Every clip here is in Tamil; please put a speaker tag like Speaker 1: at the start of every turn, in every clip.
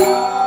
Speaker 1: இதை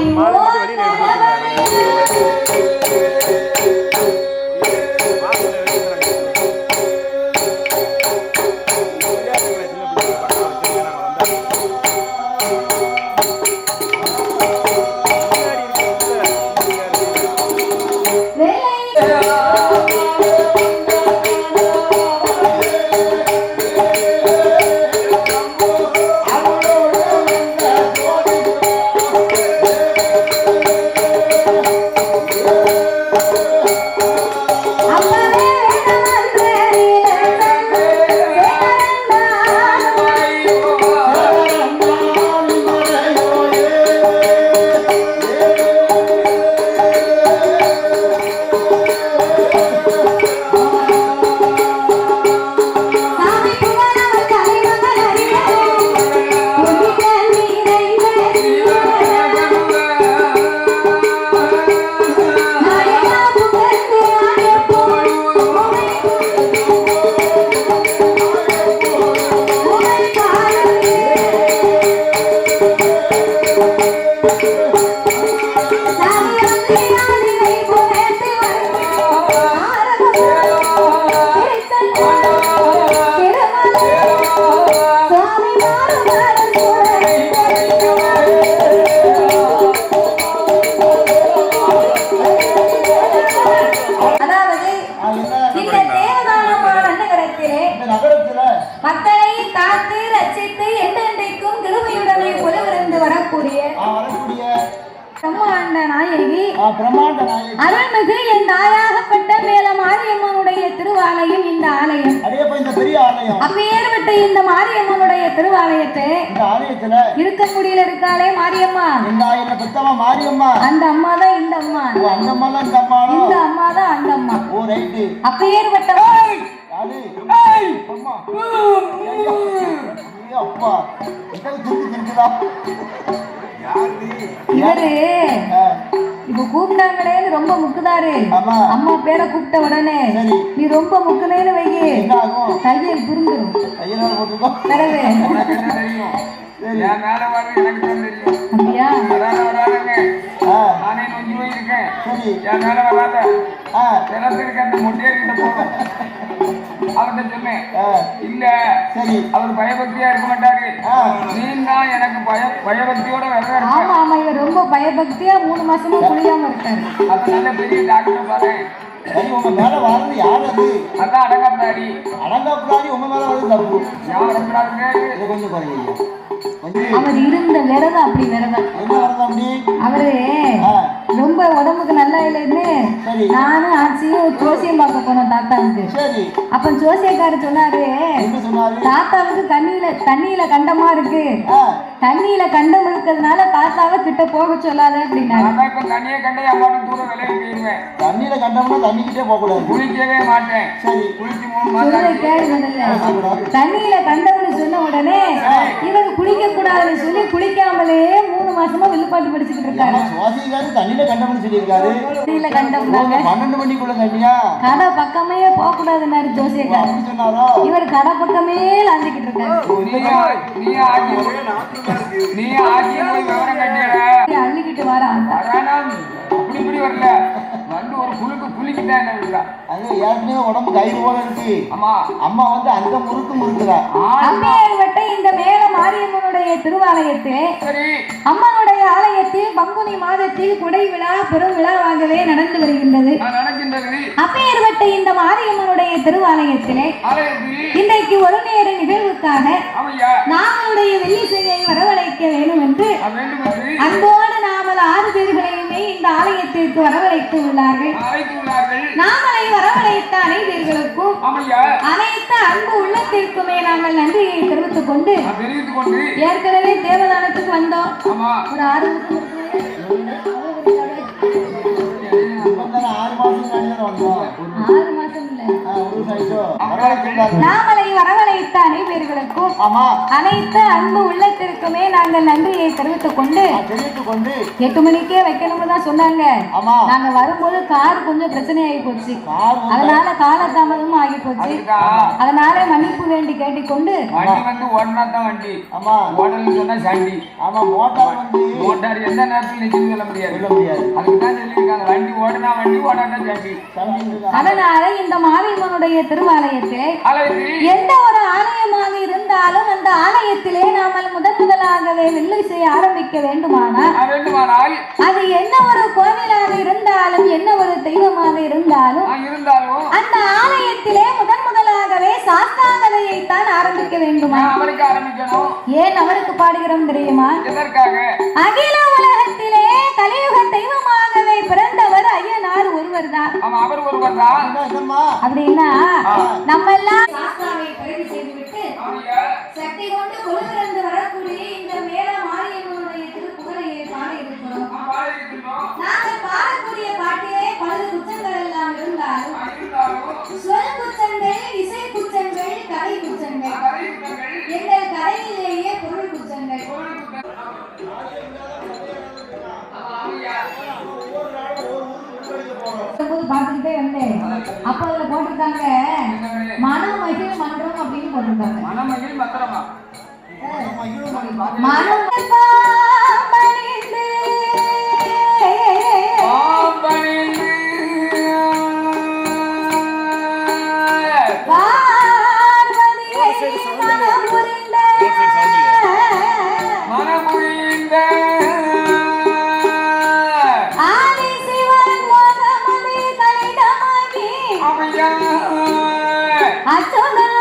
Speaker 2: வந்துதிப்பாய். ஓ அப்பேற்பட்ட இந்த மாரியம்மனுடைய திருவாலயத்தை
Speaker 1: இந்த ஆலயத்துல
Speaker 2: இருக்கக்கூடியில இருக்காளே மாரியம்மா.
Speaker 1: இந்த ஆயிரம் பெத்தவா மாரியம்மா.
Speaker 2: அந்த அம்மா தான் இந்த அம்மா.
Speaker 1: ஓ அந்த அம்மா தான் இந்த
Speaker 2: அம்மா. தான் அந்த அம்மா.
Speaker 1: ஓ
Speaker 2: அப்பேற்பட்ட
Speaker 1: யாரு? அம்மா. ஐயோ, ஐயோ, அப்பா எங்களை திருப்பி திருப்பிதா
Speaker 2: இவரு
Speaker 1: ஆ,
Speaker 2: இப்ப கூப்பிட்டாங்களேன்னு ரொம்ப முக்குதாரு அம்மா பேரை கூப்பிட்ட உடனே நீ ரொம்ப முக்குனேன்னு வையி. கையில் புரிஞ்சிடும் அப்படியா?
Speaker 3: நானே நொஞ்சு போயிருக்கேன்.
Speaker 1: சரி.
Speaker 3: என் மேல வராத.
Speaker 1: ஆ,
Speaker 3: தினத்திற்கு அந்த முட்டையர்கிட்ட போகும் அவர்கிட்ட சொன்னேன் இல்ல
Speaker 1: சரி.
Speaker 3: அவர் பயபக்தியா இருக்க மாட்டாரு.
Speaker 1: ஆ.
Speaker 3: நீ தான் எனக்கு பய பயபக்தியோட விரதம்
Speaker 2: ஆமா ஆமா இவர் ரொம்ப பயபக்தியா மூணு மாசமா குளியாம இருக்காரு.
Speaker 3: அப்ப நல்ல பெரிய டாக்டர் பாரு.
Speaker 1: சரி உங்க மேல வர்றது யார் அது?
Speaker 3: அதான் அடங்கப்படாடி
Speaker 1: அடங்கப்படாதி உங்க மேல வர்றது தப்பு.
Speaker 3: யார்
Speaker 1: கொஞ்சம்
Speaker 2: அவர் இருந்த விரதம் அப்படி விரதம்.
Speaker 1: என்ன வருது அப்படி?
Speaker 2: அவரு ரொம்ப உடம்புக்கு நல்லா இல்லைன்னு நானும் ஆச்சியும் ஜோசியம் பார்க்க போனோம் தாத்தாவுக்கு.
Speaker 1: சரி.
Speaker 2: அப்ப ஜோசியக்காரர் சொன்னாரு
Speaker 1: என்ன சொன்னாரு?
Speaker 2: தாத்தாவுக்கு தண்ணியில தண்ணியில கண்டமா இருக்கு. தண்ணியில கண்டம் இருக்கிறதுனால தாத்தாவை கிட்ட போக சொல்லாத அப்படின்னாரு.
Speaker 1: தண்ணியில கண்டோம்னா தண்ணிக்கிட்டே போக கூடாது
Speaker 3: குளிக்கவே மாட்டேன்.
Speaker 1: சரி.
Speaker 3: குளிச்சு.
Speaker 2: தண்ணியில கண்டம்னு சொன்ன உடனே இவர் குளிக்க கூடாதுன்னு சொல்லி குளிக்காமலே மூணு மாசமா வில்லுப்பாட்டு படிச்சுக்கிட்டு இருக்காரு.
Speaker 1: ஏன்னா கண்டோம்னு சொல்லியிருக்காரு. பன்னெண்டு மணிக்குள்ள
Speaker 2: கடை பக்கமே போக கூடாதுன்னாரு
Speaker 1: ஓ,
Speaker 2: ஜோசியக்காரர்.
Speaker 1: அப்படி சொன்னாரோ?
Speaker 2: இவர் கடை பக்கமே லாந்திக்கிட்டு இருக்காரு.
Speaker 3: நீ நீ ஆக்கி நீ ஆக்கி போய் விவரம் கட்டியடா.
Speaker 2: அள்ளிக்கிட்டு வரான்
Speaker 3: வரானாம் அப்படி இப்படி வரல. வந்து ஒரு
Speaker 1: அது ஏற்கனவே உடம்பு கயிறு போல இருக்கு.
Speaker 3: ஆமா.
Speaker 1: அம்மா வந்து அந்த முறுக்கு முறுக்குறா.
Speaker 3: ஆள்
Speaker 2: அப்பேற்பட்ட இந்த மேல மாரியம்மனுடைய திருவாலயத்தில்
Speaker 3: சரி.
Speaker 2: அம்மனுடைய ஆலயத்தில் பங்குனி மாதத்தில் குடை விழா பெரும் விழாவாகவே நடந்து வருகின்றது. அப்பேற்பட்ட இந்த மாரியம்மனுடைய திருவாலயத்திலே இன்றைக்கு ஒரு நேர நிகழ்வுக்காக நாங்களுடைய வெள்ளிசையை வரவழைக்க வேண்டும் என்று அன்போடு பேர்களையுமே இந்த ஆலயத்திற்கு வரவழைத்து உள்ளார்கள் நாமளை வரவழைத்த அனைவர்களுக்கும் அனைத்து அன்பு உள்ளத்திற்குமே நாங்கள் நன்றியை தெரிவித்துக் கொண்டு
Speaker 3: நான் தெரிவித்துக் கொண்டு
Speaker 2: ஏற்கனவே தேவதானத்துக்கு வந்தோம்.
Speaker 3: ஆமா.
Speaker 2: ஒரு ஆறு
Speaker 1: ஆறு மாசம் வந்தோம்
Speaker 2: ஆறு மாசம் இல்ல
Speaker 1: ஆ, ஒரு சைடோ வரவழைச்சிருக்காரு
Speaker 2: நாமளை வரவழைத்த அனைவர்களுக்கும்
Speaker 3: ஆமா.
Speaker 2: அனைத்து அன்பு உள்ளத்திற்குமே நாங்கள் நன்றியை தெரிவித்துக் கொண்டு எட்டு மணிக்கே வைக்கணும்னு தான் சொன்னாங்க.
Speaker 1: ஆமா.
Speaker 2: நாங்க வரும்போது கார் கொஞ்சம் பிரச்சனை ஆகி போச்சு அதனால காலதாமதமும் ஆகி போச்சு. அதனால மன்னிப்பு வேண்டி கேட்டுக்கொண்டு
Speaker 3: வண்டி வந்து ஓடனா தான் வண்டி.
Speaker 1: ஆமா.
Speaker 3: ஓடலன்னு சொன்னா சண்டி.
Speaker 1: ஆமா மோட்டார் வந்து
Speaker 3: மோட்டார் எந்த நேரத்தில் நிற்கும் சொல்ல முடியாது.
Speaker 1: சொல்ல முடியாது.
Speaker 3: அதுக்கு தான் சொல்லியிருக்காங்க. வண்டி ஓடனா வண்டி ஓடாட்டா சண்டி?
Speaker 2: அதனால இந்த மாரியம்மனுடைய திருவாலயத்திலே
Speaker 3: ஆலயத்தில்
Speaker 2: எந்த ஒரு ஆலயமாக இருந்தாலும் அந்த ஆலயத்திலே நாமல் முதன் முதலாகவே வில்லை செய்ய ஆரம்பிக்க வேண்டுமானால் அது என்ன ஒரு கோவிலாக இருந்தாலும் என்ன ஒரு தெய்வமாக இருந்தாலும் அந்த ஆலயத்திலே முதன் முதலாகவே சாஸ்தாங்கதையை தான் ஆரம்பிக்க வேண்டுமா? ஏன் அவருக்கு பாடுகிறோம் தெரியுமா? அகில உலகத்திலே கலியுக தெய்வமாகவே பிறந்தவர் ஐயனார் ஒருவர் தான்
Speaker 3: ஆமா அவர் ஒருவர் தான்
Speaker 2: அப்படின்னா நம்ம எல்லாம் போட்டிருக்காங்க? மனமகிழ் மன்றம் அப்படின்னு போட்டிருக்காங்க.
Speaker 3: மனமகிழ் பத்திரமா
Speaker 2: மனம் যায় আসো
Speaker 3: না